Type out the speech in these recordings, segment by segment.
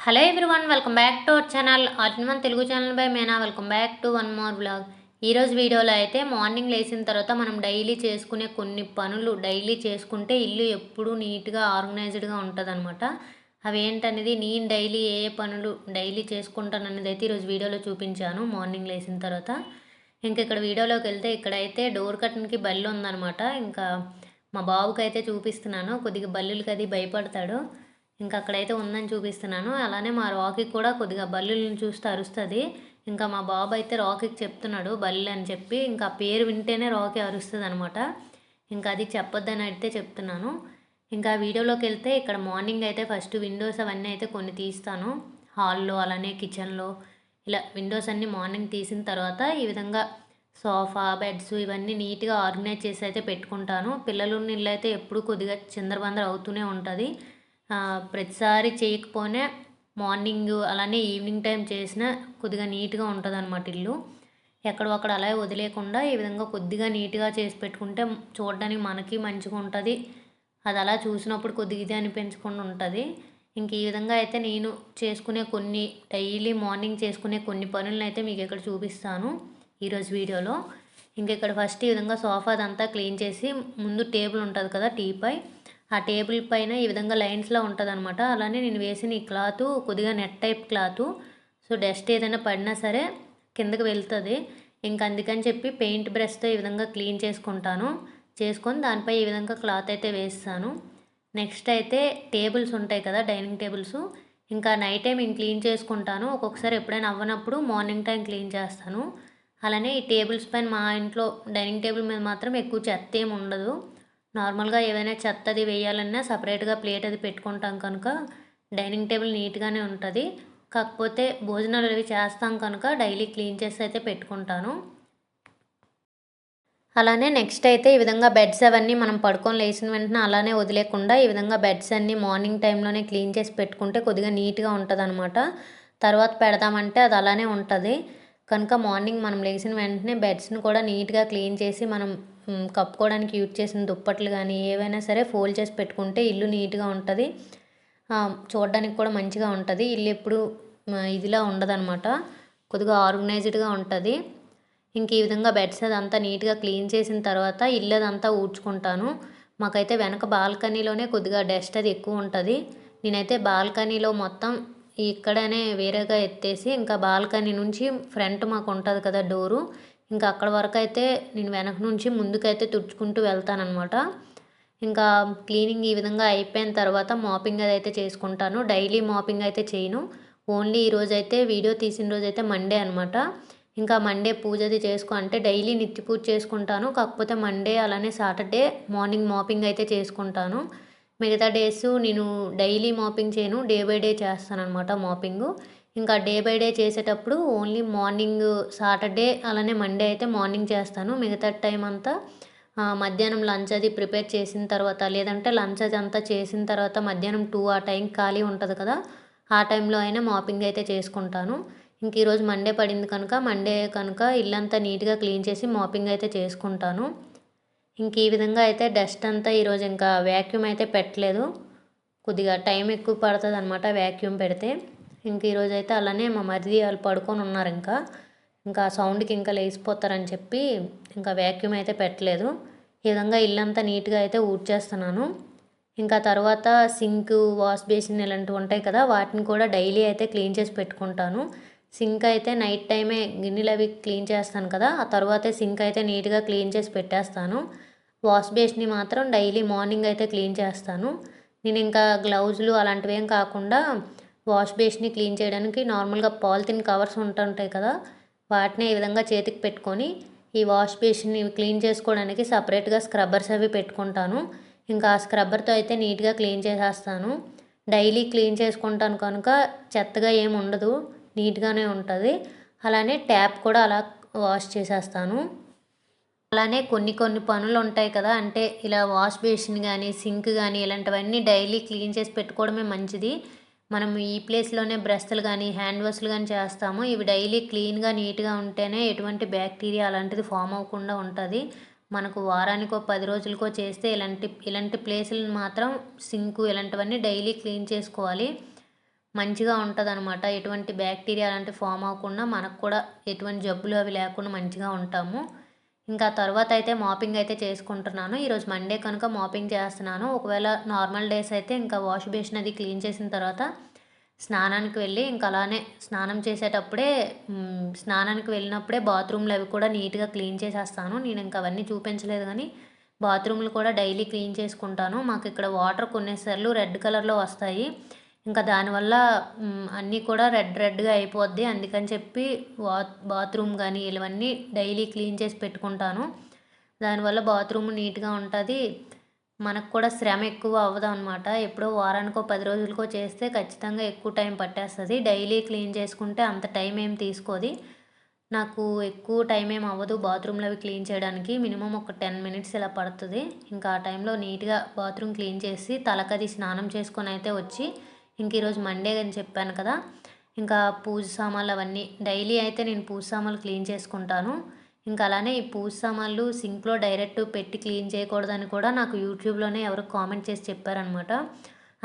Hello everyone welcome back to our channel Arjun Telugu channel by Meena welcome back to one more blog ఈరోజు వీడియోలో అయితే morning లేచిన తర్వాత మనం daily చేసుకునే కొన్ని పనులు డైలీ చేసుకుంటే ఇల్లు ఎప్పుడూ నీట్గా ఆర్గనైజ్డ్గా ఉంటుంది అనమాట అవి ఏంటనేది నేను డైలీ ఏ ఏ పనులు డైలీ చేసుకుంటాను అనేది అయితే ఈరోజు వీడియోలో చూపించాను మార్నింగ్ లేచిన తర్వాత. ఇంకా ఇక్కడ వీడియోలోకి వెళ్తే ఇక్కడైతే డోర్ కట్టన్కి బల్లు ఉందనమాట ఇంకా మా బాబుకి అయితే చూపిస్తున్నాను. కొద్దిగా బల్లులకి అది భయపడతాడు. ఇంకా అక్కడైతే ఉందని చూపిస్తున్నాను. అలానే మా రాకీకి కూడా కొద్దిగా బల్లులను చూస్తే అరుస్తుంది. ఇంకా మా బాబు అయితే రాకీకి చెప్తున్నాడు బల్లి అని చెప్పి. ఇంకా ఆ పేరు వింటేనే రాకీ అరుస్తుంది అనమాట ఇంకా అది చెప్పొద్దని అయితే చెప్తున్నాను. ఇంకా వీడియోలోకి వెళ్తే ఇక్కడ మార్నింగ్ అయితే ఫస్ట్ విండోస్ అవన్నీ అయితే కొన్ని తీస్తాను. హాల్లో అలానే కిచెన్లో ఇలా విండోస్ అన్నీ మార్నింగ్ తీసిన తర్వాత ఈ విధంగా సోఫా బెడ్స్ ఇవన్నీ నీట్గా ఆర్గనైజ్ చేసి అయితే పెట్టుకుంటాను. పిల్లలు ఉన్న ఇల్లు అయితే ఎప్పుడు కొద్దిగా చిందరబందర అవుతూనే ఉంటుంది. ప్రతిసారి చేయకపోయినా మార్నింగ్ అలానే ఈవినింగ్ టైం చేసినా కొద్దిగా నీట్గా ఉంటుంది అనమాట ఇల్లు. ఎక్కడో అక్కడ అలాగే వదిలేకుండా ఈ విధంగా కొద్దిగా నీట్గా చేసి పెట్టుకుంటే చూడడానికి మనకి మంచిగా ఉంటుంది. అది అలా చూసినప్పుడు కొద్దిగా ఇది అనిపించకుండా ఉంటుంది. ఇంక ఈ విధంగా అయితే నేను చేసుకునే కొన్ని డైలీ మార్నింగ్ చేసుకునే కొన్ని పనులను అయితే మీకు ఇక్కడ చూపిస్తాను ఈరోజు వీడియోలో. ఇంక ఇక్కడ ఫస్ట్ ఈ విధంగా సోఫా అదంతా క్లీన్ చేసి ముందు టేబుల్ ఉంటుంది కదా టీపై ఆ టేబుల్ పైన ఈ విధంగా లైన్స్లో ఉంటుంది అనమాట అలానే నేను వేసిన ఈ క్లాత్ కొద్దిగా net type cloth. So dust ఏదైనా పడినా సరే కిందకి వెళ్తుంది. ఇంక అందుకని చెప్పి పెయింట్ బ్రష్తో ఈ విధంగా క్లీన్ చేసుకుంటాను. చేసుకొని దానిపై ఈ విధంగా క్లాత్ అయితే వేస్తాను. నెక్స్ట్ అయితే టేబుల్స్ ఉంటాయి కదా డైనింగ్ టేబుల్స్. ఇంకా నైట్ టైం నేను క్లీన్ చేసుకుంటాను. ఒక్కొక్కసారి ఎప్పుడైనా అవ్వనప్పుడు మార్నింగ్ టైం క్లీన్ చేస్తాను. అలానే ఈ టేబుల్స్ పైన మా ఇంట్లో డైనింగ్ టేబుల్ మీద మాత్రం ఎక్కువ చెత్త ఏమి ఉండదు. నార్మల్గా ఏదైనా చెత్త అది వేయాలన్నా సపరేట్గా ప్లేట్ అది పెట్టుకుంటాం కనుక డైనింగ్ టేబుల్ నీట్గానే ఉంటుంది. కాకపోతే భోజనాలు అవి చేస్తాం కనుక డైలీ క్లీన్ చేసి అయితే పెట్టుకుంటాను. అలానే నెక్స్ట్ అయితే ఈ విధంగా బెడ్స్ అవన్నీ మనం పడుకొని లేచిన వెంటనే అలానే వదిలేకుండా ఈ విధంగా బెడ్స్ అన్నీ మార్నింగ్ టైంలోనే క్లీన్ చేసి పెట్టుకుంటే కొద్దిగా నీట్గా ఉంటుంది అనమాట తర్వాత పెడదామంటే అది అలానే ఉంటుంది. కనుక మార్నింగ్ మనం లేచిన వెంటనే బెడ్స్ని కూడా నీట్గా క్లీన్ చేసి మనం కప్పుకోవడానికి యూజ్ చేసిన దుప్పట్లు కానీ ఏవైనా సరే ఫోల్డ్ చేసి పెట్టుకుంటే ఇల్లు నీట్గా ఉంటుంది. చూడడానికి కూడా మంచిగా ఉంటుంది. ఇల్లు ఎప్పుడు ఇదిలా ఉండదన్నమాట. కొద్దిగా ఆర్గనైజ్డ్గా ఉంటుంది. ఇంక ఈ విధంగా బెడ్స్ అదంతా నీట్గా క్లీన్ చేసిన తర్వాత ఇల్లు అదంతా ఊడ్చుకుంటాను. మాకైతే వెనక బాల్కనీలోనే కొద్దిగా డస్ట్ అది ఎక్కువ ఉంటుంది. నేనైతే బాల్కనీలో మొత్తం ఇక్కడనే వేరేగా ఎత్తేసి ఇంకా బాల్కనీ నుంచి ఫ్రంట్ మాకు ఉంటుంది కదా డోరు. ఇంకా అక్కడ వరకు అయితే నేను వెనక నుంచి ముందుకైతే తుడుచుకుంటూ వెళ్తానమాట ఇంకా క్లీనింగ్ ఈ విధంగా అయిపోయిన తర్వాత మాపింగ్ అది అయితే చేసుకుంటాను. డైలీ మాపింగ్ అయితే చేయను. ఓన్లీ ఈ అయితే వీడియో తీసిన రోజు అయితే మండే అనమాట ఇంకా మండే పూజ అది చేసుకో అంటే డైలీ నిత్య పూజ చేసుకుంటాను. కాకపోతే మండే అలానే సాటర్డే మార్నింగ్ మాపింగ్ అయితే చేసుకుంటాను. మిగతా డేస్ నేను డైలీ మాపింగ్ చేయను. డే బై డే చేస్తాను అనమాట మాపింగు. ఇంకా డే బై డే చేసేటప్పుడు ఓన్లీ మార్నింగ్ సాటర్డే అలానే మండే అయితే మార్నింగ్ చేస్తాను. మిగతా టైం అంతా మధ్యాహ్నం లంచ్ అది ప్రిపేర్ చేసిన తర్వాత లేదంటే లంచ్ అది అంతా చేసిన తర్వాత మధ్యాహ్నం టూ ఆ టైం ఖాళీ ఉంటుంది కదా ఆ టైంలో అయినా మాపింగ్ అయితే చేసుకుంటాను. ఇంక ఈరోజు మండే పడింది కనుక మండే కనుక ఇల్లంతా నీట్గా క్లీన్ చేసి మాపింగ్ అయితే చేసుకుంటాను. ఇంక ఈ విధంగా అయితే డస్ట్ అంతా ఈరోజు ఇంకా వ్యాక్యూమ్ అయితే పెట్టలేదు. కొద్దిగా టైం ఎక్కువ పడుతుంది అనమాట వ్యాక్యూమ్ పెడితే. ఇంక ఈరోజు అయితే అలానే మా మరిది వాళ్ళు పడుకొని ఉన్నారు ఇంకా. ఇంకా సౌండ్కి ఇంకా లేచిపోతారని చెప్పి ఇంకా వ్యాక్యూమ్ అయితే పెట్టలేదు. ఈ విధంగా ఇల్లంతా నీట్గా అయితే ఊడ్చేస్తున్నాను. ఇంకా తర్వాత సింక్ వాష్ బేసిన్ ఇలాంటివి ఉంటాయి కదా వాటిని కూడా డైలీ అయితే క్లీన్ చేసి పెట్టుకుంటాను. సింక్ అయితే నైట్ టైమే గిన్నెలు అవి క్లీన్ చేస్తాను కదా ఆ తర్వాతే సింక్ అయితే నీట్గా క్లీన్ చేసి పెట్టేస్తాను. వాష్ బేస్ని మాత్రం డైలీ మార్నింగ్ అయితే క్లీన్ చేస్తాను. నేను ఇంకా గ్లౌజులు అలాంటివి ఏం కాకుండా వాష్ బేస్ని క్లీన్ చేయడానికి నార్మల్గా పాలిథిన్ కవర్స్ ఉంటుంటాయి కదా వాటిని ఈ విధంగా చేతికి పెట్టుకొని ఈ వాష్ బేస్ని క్లీన్ చేసుకోవడానికి సపరేట్గా స్క్రబ్బర్స్ అవి పెట్టుకుంటాను. ఇంకా ఆ స్క్రబ్బర్తో అయితే నీట్గా క్లీన్ చేసేస్తాను. డైలీ క్లీన్ చేసుకుంటాను కనుక చెత్తగా ఏమి ఉండదు నీట్గానే ఉంటుంది. అలానే ట్యాప్ కూడా అలా వాష్ చేసేస్తాను. అలానే కొన్ని కొన్ని పనులు ఉంటాయి కదా అంటే ఇలా వాష్ బేసిన్ కానీ సింక్ కానీ ఇలాంటివన్నీ డైలీ క్లీన్ చేసి పెట్టుకోవడమే మంచిది. మనం ఈ ప్లేస్లోనే బ్రష్లు కానీ హ్యాండ్ వాష్లు కానీ చేస్తాము. ఇవి డైలీ క్లీన్గా నీట్గా ఉంటేనే ఎటువంటి బ్యాక్టీరియా అలాంటిది ఫామ్ అవ్వకుండా ఉంటుంది. మనకు వారానికో పది రోజులకో చేస్తే ఇలాంటి ఇలాంటి ప్లేసులను మాత్రం సింకు ఇలాంటివన్నీ డైలీ క్లీన్ చేసుకోవాలి. మంచిగా ఉంటుంది అనమాట ఎటువంటి బ్యాక్టీరియా అలాంటి ఫామ్ అవ్వకుండా మనకు కూడా ఎటువంటి జబ్బులు అవి లేకుండా మంచిగా ఉంటాము. ఇంకా తర్వాత అయితే మాపింగ్ అయితే చేసుకుంటున్నాను. ఈరోజు మండే కనుక మాపింగ్ చేస్తున్నాను. ఒకవేళ నార్మల్ డేస్ అయితే ఇంకా వాష్ బేసిన్ అది క్లీన్ చేసిన తర్వాత స్నానానికి వెళ్ళి ఇంకా అలానే స్నానం చేసేటప్పుడే స్నానానికి వెళ్ళినప్పుడే బాత్రూమ్లు అవి కూడా నీట్గా క్లీన్ చేసేస్తాను. నేను ఇంకా అవన్నీ చూపించలేదు కానీ బాత్రూమ్లు కూడా డైలీ క్లీన్ చేసుకుంటాను. మాకు ఇక్కడ వాటర్ కొన్నిసార్లు రెడ్ కలర్లో వస్తాయి. ఇంకా దానివల్ల అన్నీ కూడా రెడ్ రెడ్గా అయిపోద్ది. అందుకని చెప్పి వా బాత్రూమ్ కానీ ఇవన్నీ డైలీ క్లీన్ చేసి పెట్టుకుంటాను. దానివల్ల బాత్రూమ్ నీట్గా ఉంటుంది. మనకు కూడా శ్రమ ఎక్కువ అవ్వదు అనమాట ఎప్పుడో వారానికో పది రోజులకో చేస్తే ఖచ్చితంగా ఎక్కువ టైం పట్టేస్తుంది. డైలీ క్లీన్ చేసుకుంటే అంత టైం ఏం తీసుకోది. నాకు ఎక్కువ టైం ఏం అవ్వదు బాత్రూమ్లో అవి క్లీన్ చేయడానికి. మినిమం ఒక టెన్ మినిట్స్ ఇలా పడుతుంది. ఇంకా ఆ టైంలో నీట్గా బాత్రూమ్ క్లీన్ చేసి తలకది స్నానం చేసుకొని అయితే వచ్చి ఇంక ఈరోజు మండే అని చెప్పాను కదా ఇంకా పూజ సామాన్లు అవన్నీ డైలీ అయితే నేను పూజ సామాన్లు క్లీన్ చేసుకుంటాను. ఇంకా అలానే ఈ పూజ సామాన్లు సింక్లో డైరెక్ట్ పెట్టి క్లీన్ చేయకూడదని కూడా నాకు యూట్యూబ్లోనే ఎవరు కామెంట్ చేసి చెప్పారనమాట.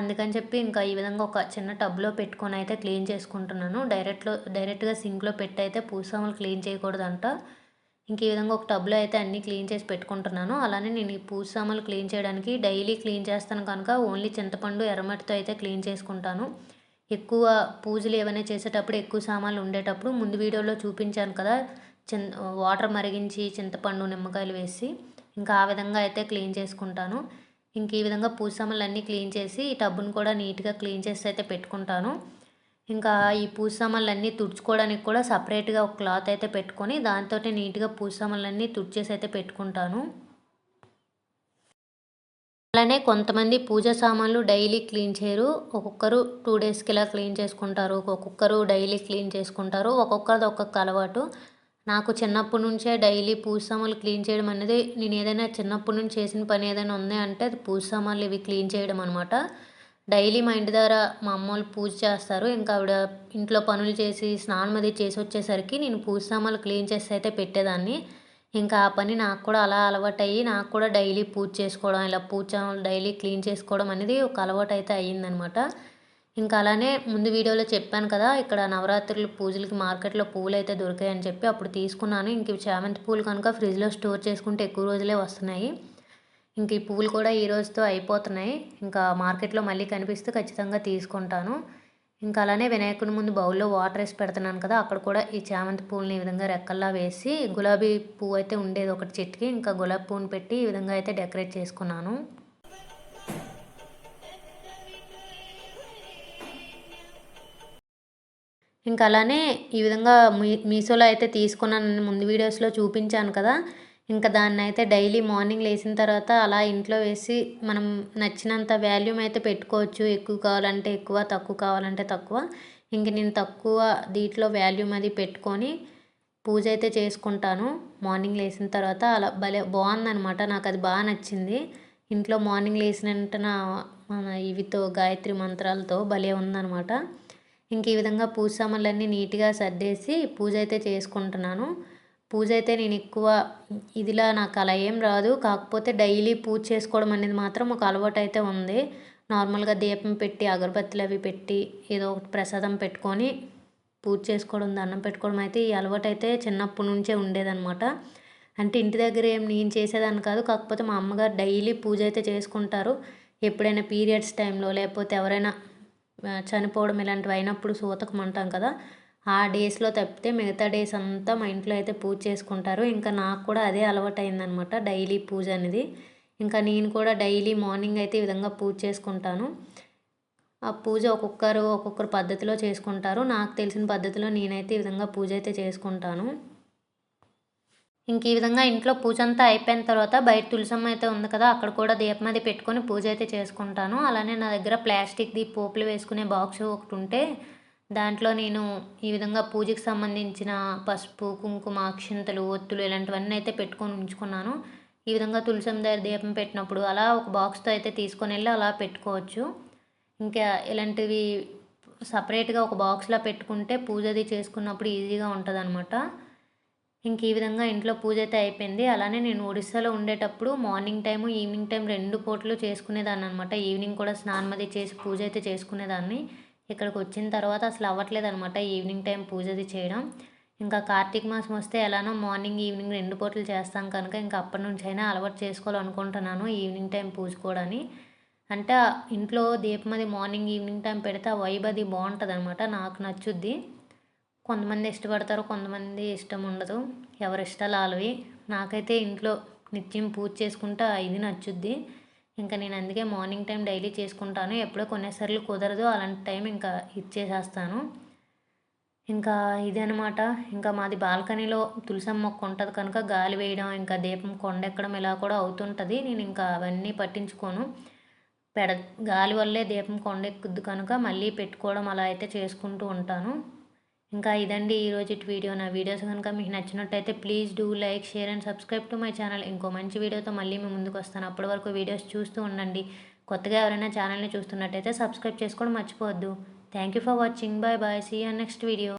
అందుకని చెప్పి ఇంకా ఈ విధంగా ఒక చిన్న టబ్లో పెట్టుకొని అయితే క్లీన్ చేసుకుంటున్నాను. డైరెక్ట్లో డైరెక్ట్గా సింక్లో పెట్టి అయితే పూజ సామాన్లు క్లీన్ చేయకూడదంట. ఇంక ఈ విధంగా ఒక టబ్లో అయితే అన్నీ క్లీన్ చేసి పెట్టుకుంటున్నాను. అలానే నేను ఈ పూజ సామాన్లు క్లీన్ చేయడానికి డైలీ క్లీన్ చేస్తాను కనుక ఓన్లీ చింతపండు ఎర్రమట్టితో అయితే క్లీన్ చేసుకుంటాను. ఎక్కువ పూజలు ఏమైనా చేసేటప్పుడు ఎక్కువ సామాన్లు ఉండేటప్పుడు ముందు వీడియోలో చూపించాను కదా చిన్ వాటర్ మరిగించి చింతపండు నిమ్మకాయలు వేసి ఇంకా ఆ విధంగా అయితే క్లీన్ చేసుకుంటాను. ఇంక ఈ విధంగా పూజ అన్నీ క్లీన్ చేసి ఈ టబ్బును కూడా నీట్గా క్లీన్ చేసి అయితే పెట్టుకుంటాను. ఇంకా ఈ పూజ తుడుచుకోవడానికి కూడా సపరేట్గా ఒక క్లాత్ అయితే పెట్టుకొని దాంతో నీట్గా పూజ తుడిచేసి అయితే పెట్టుకుంటాను. అలానే కొంతమంది పూజ సామాన్లు డైలీ క్లీన్ చేయరు. ఒక్కొక్కరు టూ డేస్కి ఇలా క్లీన్ చేసుకుంటారు. ఒక్కొక్కరు డైలీ క్లీన్ చేసుకుంటారు. ఒక్కొక్కరిది ఒక్కొక్క అలవాటు. నాకు చిన్నప్పటి నుంచే డైలీ పూజ సామాన్లు క్లీన్ చేయడం అనేది నేను ఏదైనా చిన్నప్పటి నుంచి చేసిన పని ఏదైనా ఉంది అంటే అది పూజ సామాన్లు ఇవి క్లీన్ చేయడం అనమాట డైలీ మా ఇంటి దగ్గర మా అమ్మ వాళ్ళు పూజ చేస్తారు. ఇంకా ఆవిడ ఇంట్లో పనులు చేసి స్నానం అది చేసి వచ్చేసరికి నేను పూజ సామాన్లు క్లీన్ చేసి అయితే పెట్టేదాన్ని. ఇంకా ఆ పని నాకు కూడా అలా అలవాటు అయ్యి నాకు కూడా డైలీ పూజ చేసుకోవడం ఇలా పూజ సామాన్లు డైలీ క్లీన్ చేసుకోవడం అనేది ఒక అలవాటు అయితే అయ్యిందనమాట ఇంకా అలానే ముందు వీడియోలో చెప్పాను కదా ఇక్కడ నవరాత్రులు పూజలకి మార్కెట్లో పూలు అయితే దొరికాయని చెప్పి అప్పుడు తీసుకున్నాను. ఇంక చామంతి పూలు కనుక ఫ్రిడ్జ్లో స్టోర్ చేసుకుంటే ఎక్కువ రోజులే వస్తున్నాయి. ఇంక ఈ పూలు కూడా ఈ రోజుతో అయిపోతున్నాయి. ఇంకా మార్కెట్లో మళ్ళీ కనిపిస్తే ఖచ్చితంగా తీసుకుంటాను. ఇంకా అలానే వినాయకుని ముందు బౌల్లో వాటర్ వేసి పెడుతున్నాను కదా అక్కడ కూడా ఈ చామంతి పూలని ఈ విధంగా రెక్కల్లా వేసి గులాబీ పువ్వు అయితే ఉండేది ఒకటి చెట్టుకి ఇంకా గులాబీ పువ్వుని పెట్టి ఈ విధంగా అయితే డెకరేట్ చేసుకున్నాను. ఇంకా అలానే ఈ విధంగా మీ మీషోలో అయితే తీసుకున్నాను ముందు వీడియోస్లో చూపించాను కదా ఇంకా దాన్ని అయితే డైలీ మార్నింగ్ లేచిన తర్వాత అలా ఇంట్లో వేసి మనం నచ్చినంత వాల్యూమ్ అయితే పెట్టుకోవచ్చు. ఎక్కువ కావాలంటే ఎక్కువ తక్కువ కావాలంటే తక్కువ. ఇంక నేను తక్కువ దీంట్లో వాల్యూమ్ అది పెట్టుకొని పూజ అయితే చేసుకుంటాను. మార్నింగ్ లేచిన తర్వాత అలా భలే బాగుందనమాట నాకు అది బాగా నచ్చింది. ఇంట్లో మార్నింగ్ లేచిన వెంటనే మన ఇవితో గాయత్రి మంత్రాలతో భలే ఉందనమాట ఇంక ఈ విధంగా పూజ సామాన్లన్నీ నీట్గా సర్దేసి పూజ అయితే చేసుకుంటున్నాను. పూజ అయితే నేను ఎక్కువ ఇదిలా నాకు అలా ఏం రాదు. కాకపోతే డైలీ పూజ చేసుకోవడం అనేది మాత్రం ఒక అలవాటు అయితే ఉంది. నార్మల్గా దీపం పెట్టి అగరబత్తులు అవి పెట్టి ఏదో ఒకటి ప్రసాదం పెట్టుకొని పూజ చేసుకోవడం దండం పెట్టుకోవడం అయితే ఈ అలవాటు అయితే చిన్నప్పటి నుంచే ఉండేదన్నమాట. అంటే ఇంటి దగ్గర ఏం నేను చేసేదాన్ని కాదు. కాకపోతే మా అమ్మగారు డైలీ పూజ అయితే చేసుకుంటారు. ఎప్పుడైనా పీరియడ్స్ టైంలో లేకపోతే ఎవరైనా చనిపోవడం ఇలాంటివి అయినప్పుడు సూతకం అంటాం కదా. ఆ డేస్లో తప్పితే మిగతా డేస్ అంతా మా ఇంట్లో అయితే పూజ చేసుకుంటారు. ఇంకా నాకు కూడా అదే అలవాటు అయిందనమాట డైలీ పూజ అనేది. ఇంకా నేను కూడా డైలీ మార్నింగ్ అయితే ఈ విధంగా పూజ చేసుకుంటాను. ఆ పూజ ఒక్కొక్కరు ఒక్కొక్కరు పద్ధతిలో చేసుకుంటారు. నాకు తెలిసిన పద్ధతిలో నేనైతే ఈ విధంగా పూజ అయితే చేసుకుంటాను. ఇంక ఈ విధంగా ఇంట్లో పూజ అంతా అయిపోయిన తర్వాత బయట తులసమ్మ అయితే ఉంది కదా అక్కడ కూడా దీపం అది పెట్టుకొని పూజ అయితే చేసుకుంటాను. అలానే నా దగ్గర ప్లాస్టిక్ది పోపులు వేసుకునే బాక్స్ ఒకటి ఉంటే దాంట్లో నేను ఈ విధంగా పూజకి సంబంధించిన పసుపు కుంకుమ అక్షింతలు ఒత్తులు ఇలాంటివన్నీ అయితే పెట్టుకొని ఉంచుకున్నాను. ఈ విధంగా తులసం దగ్గర దీపం పెట్టినప్పుడు అలా ఒక బాక్స్తో అయితే తీసుకొని వెళ్ళి అలా పెట్టుకోవచ్చు. ఇంకా ఇలాంటివి సపరేట్గా ఒక బాక్స్లో పెట్టుకుంటే పూజ అది చేసుకున్నప్పుడు ఈజీగా ఉంటుంది అనమాట ఇంక ఈ విధంగా ఇంట్లో పూజ అయితే అయిపోయింది. అలానే నేను ఒడిస్సాలో ఉండేటప్పుడు మార్నింగ్ టైము ఈవినింగ్ టైం రెండు పూటలు చేసుకునేదాన్ని అనమాట ఈవినింగ్ కూడా స్నానం అది చేసి పూజ అయితే చేసుకునేదాన్ని. ఇక్కడికి వచ్చిన తర్వాత అసలు అవ్వట్లేదు అనమాట ఈవినింగ్ టైం పూజది చేయడం. ఇంకా కార్తీక మాసం వస్తే ఎలానో మార్నింగ్ ఈవినింగ్ రెండు పూటలు చేస్తాం కనుక ఇంకా అప్పటి నుంచి అయినా అలవాటు చేసుకోవాలనుకుంటున్నాను ఈవినింగ్ టైం పూజకోవడాన్ని. అంటే ఇంట్లో దీపం అది మార్నింగ్ ఈవినింగ్ టైం పెడితే ఆ వైబ్ అది బాగుంటుంది అనమాట నాకు నచ్చుద్ది. కొంతమంది ఇష్టపడతారు కొంతమంది ఇష్టం ఉండదు ఎవరి ఇష్టాలు వాళ్ళవి. నాకైతే ఇంట్లో నిత్యం పూజ చేసుకుంటా ఇది నచ్చుద్ది. ఇంకా నేను అందుకే మార్నింగ్ టైం డైలీ చేసుకుంటాను. ఎప్పుడో కొన్నిసార్లు కుదరదు. అలాంటి టైం ఇంకా ఇచ్చేసేస్తాను. ఇంకా ఇదనమాట ఇంకా మాది బాల్కనీలో తులసమ్మ మొక్క ఉంటుంది కనుక గాలి వేయడం ఇంకా దీపం కొండెక్కడం ఇలా కూడా అవుతుంటుంది. నేను ఇంకా అవన్నీ పట్టించుకోను. పెడ గాలి వల్లే దీపం కొండెక్కుద్ది కనుక మళ్ళీ పెట్టుకోవడం అలా అయితే చేసుకుంటూ ఉంటాను. ఇంకా ఇదండి ఈరోజు వీడియో. నా వీడియోస్ కనుక మీకు నచ్చినట్టయితే please do like share and subscribe to my channel. ఇంకో మంచి వీడియోతో మళ్ళీ మీ ముందుకు వస్తాను. అప్పటి వరకు వీడియోస్ చూస్తూ ఉండండి. కొత్తగా ఎవరైనా ఛానల్ని చూస్తున్నట్టయితే సబ్స్క్రైబ్ చేసుకోవడం మర్చిపోవద్దు. Thank you for watching bye bye see you next video